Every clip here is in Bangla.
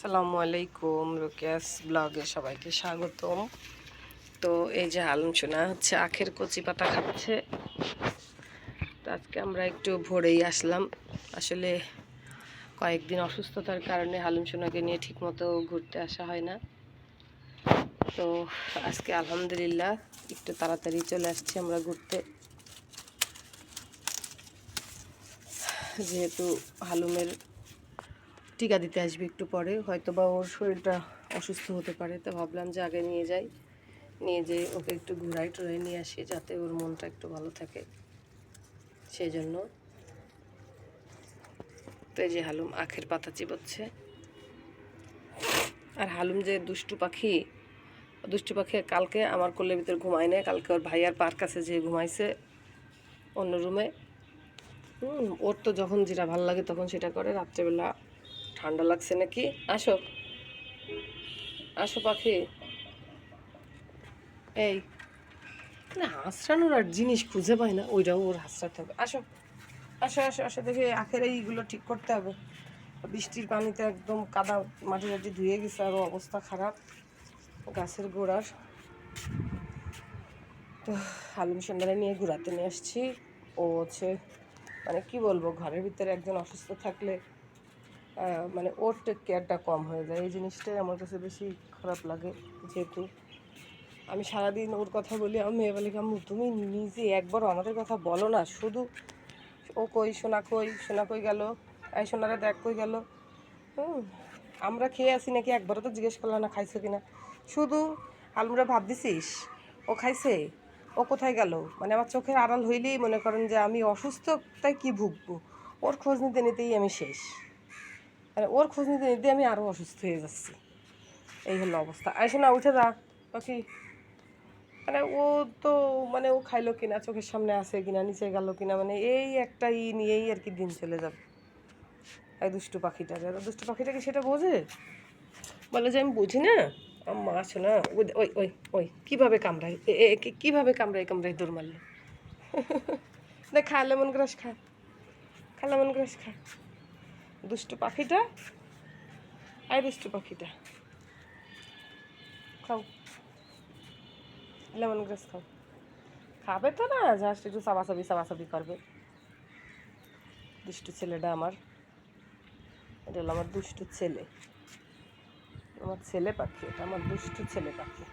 সালামু আলাইকুম, রোকেয়াস ব্লগে সবাইকে স্বাগতম। তো এই যে আলম সোনা হচ্ছে আখের কচি পাতা খাচ্ছে। তো আজকে আমরা একটু ভোরেই আসলাম। আসলে কয়েকদিন অসুস্থতার কারণে হালুম সোনাকে নিয়ে ঠিকমতো ঘুরতে আসা হয় না। তো আজকে আলহামদুলিল্লাহ একটু তাড়াতাড়ি চলে আসছি আমরা ঘুরতে। যেহেতু হালুমের টিকা দিতে আসবে একটু পরে হয়তো বা ওর শরীরটা অসুস্থ হতে পারে। তো ভাবলাম যে আগে নিয়ে যাই, নিয়ে যেয়ে ওকে একটু ঘুরাই টুরাই নিয়ে আসি, যাতে ওর মনটা একটু ভালো থাকে। সেই জন্য তো এই যে হালুম আখের পাতা চিবোচ্ছে। আর হালুম যে দুষ্টু পাখি দুষ্টু পাখি কালকে আমার কোলের ভিতর ঘুমায় নেয় কালকে ওর ভাইয়ার পার কাছে যে ঘুমাইছে অন্য রুমে। ওর তো যখন যেটা ভালো লাগে তখন সেটা করে, রাত্রেবেলা ঠান্ডা লাগছে নাকি? আসো। আসো পাখি। এই না হাসরানোর আর জিনিস খুঁজে পায় না ওইটাও ওর হাসরাতে হবে। আসো আসো আসো আসো দেখি আখের এইগুলো ঠিক করতে হবে। বৃষ্টির পানিতে একদম কাদা মাটি টাটি ধুয়ে গেছে আরও অবস্থা খারাপ। গাছের গোড়ার। তো আলুম সন্ধ্যারে নিয়ে ঘুরাতে নিয়ে আসছি। ও হচ্ছে মানে কি বলব ঘরের ভিতরে একজন অসুস্থ থাকলে মানে ওর টেক কেয়ারটা কম হয়ে যায়। এই জিনিসটাই আমার কাছে বেশি খারাপ লাগে যেহেতু আমি সারাদিন ওর কথা বলি, আমি মেয়ে বলি, আম্মু, তুমি নিজে একবার আমাদের কথা বলো না। শুধু ও কই, সোনা কই সোনা কই গেল, এই সোনারা দেখ কই গেল। হুম, আমরা খেয়ে আসি নাকি? একবারও তো জিজ্ঞেস করলাম না, খাইছো কিনা? শুধু আলুরা ভাব দিছিস? ও খাইছে? ও কোথায় গেল? মানে আমার চোখের আড়াল হইলেই মনে করেন যে আমি অসুস্থ, তাই কি ভুগবো? ওর খোঁজ নিতে নিতেই আমি শেষ। মানে ওর খোঁজ নিতে নিতে আমি আরও অসুস্থ হয়ে যাচ্ছি। এই হলো অবস্থা। আইসো না, উঠে যা। পাখি মানে ও তো মানে ও খাইলো কিনা, চোখের সামনে আসে কিনা, নিচে গেল কিনা মানে এই একটা ই নিয়েই আর কি দিন চলে যাবে। এই দুষ্টু পাখিটা আর দুষ্টু পাখিটা কি সেটা বোঝে? বলে যে আমি বুঝি না। আম্মা আসো না। ওই ওই ওই কীভাবে এ কীভাবে কামড়ায় কামড়ায় দৌড় মারলো? দেখ খা লেমন গ্রাস খা। খা লেমন গ্রাস খা। দুষ্টু পাখিটা আয় দুষ্টু পাখিটা। খাও। লেমন গ্রাস খাও। খাবে তো না জাস্ট একটু সাবাসাবি সাবাসাবি করবে। দুষ্টু ছেলেটা আমার। এটা হলো আমার দুষ্টু ছেলে। আমার ছেলে পাখি, এটা আমার দুষ্টু ছেলে পাখি।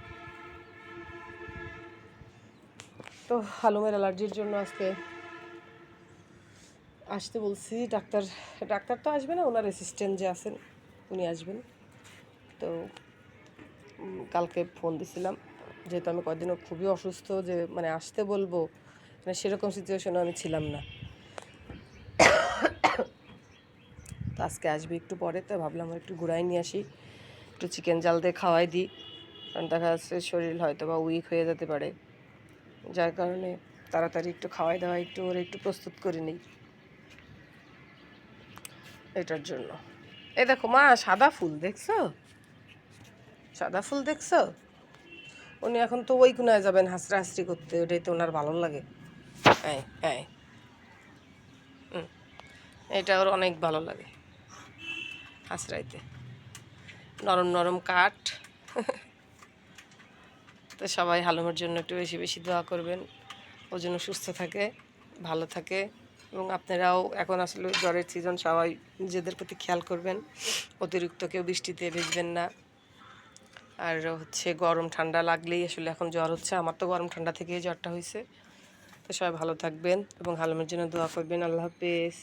তো হালুমের অ্যালার্জির জন্য আজকে আসতে বলছি, ডাক্তার ডাক্তার তো আসবে না, ওনার অ্যাসিস্ট্যান্ট যে আছেন, উনি আসবেন। তো কালকে ফোন দিছিলাম, যেহেতু আমি কয়েকদিনও খুবই অসুস্থ, যে মানে আসতে বলব মানে সেরকম সিচুয়েশনে আমি ছিলাম না। তো আজকে আসবে একটু পরে, তো ভাবলাম একটু ঘুরাই নিয়ে আসি, একটু চিকেন জাল দিয়ে খাওয়াই দিই, কারণ দেখা যাচ্ছে শরীর হয়তো বা উইক হয়ে যেতে পারে। যার কারণে তাড়াতাড়ি একটু খাওয়াই দাওয়াই একটু ওর একটু প্রস্তুত করে নিই। এটার জন্য। এ দেখো, মা, সাদা ফুল দেখছ? সাদা ফুল দেখছ? উনি এখন তো ওই কোনায় যাবেন হাসরা হাসরি করতে ওটাই তো ওনার ভালো লাগে। হ্যাঁ হ্যাঁ এটা ওর অনেক ভালো লাগে, হাসরাইতে। নরম নরম কাঠ। তো সবাই হালুমের জন্য একটু বেশি বেশি দোয়া করবেন। ও জন্য সুস্থ থাকে, ভালো থাকে। এবং আপনারাও এখন আসলে জ্বরের সিজন সবাই নিজেদের প্রতি খেয়াল করবেন। অতিরিক্ত কেউ বৃষ্টিতে ভিজবেন না। আর হচ্ছে গরম ঠান্ডা লাগলেই আসলে এখন জ্বর হচ্ছে। আমার তো গরম ঠান্ডা থেকেই জ্বরটা হয়েছে তো সবাই ভালো থাকবেন এবং হালমের জন্য দোয়া করবেন। আল্লাহ হাফেজ।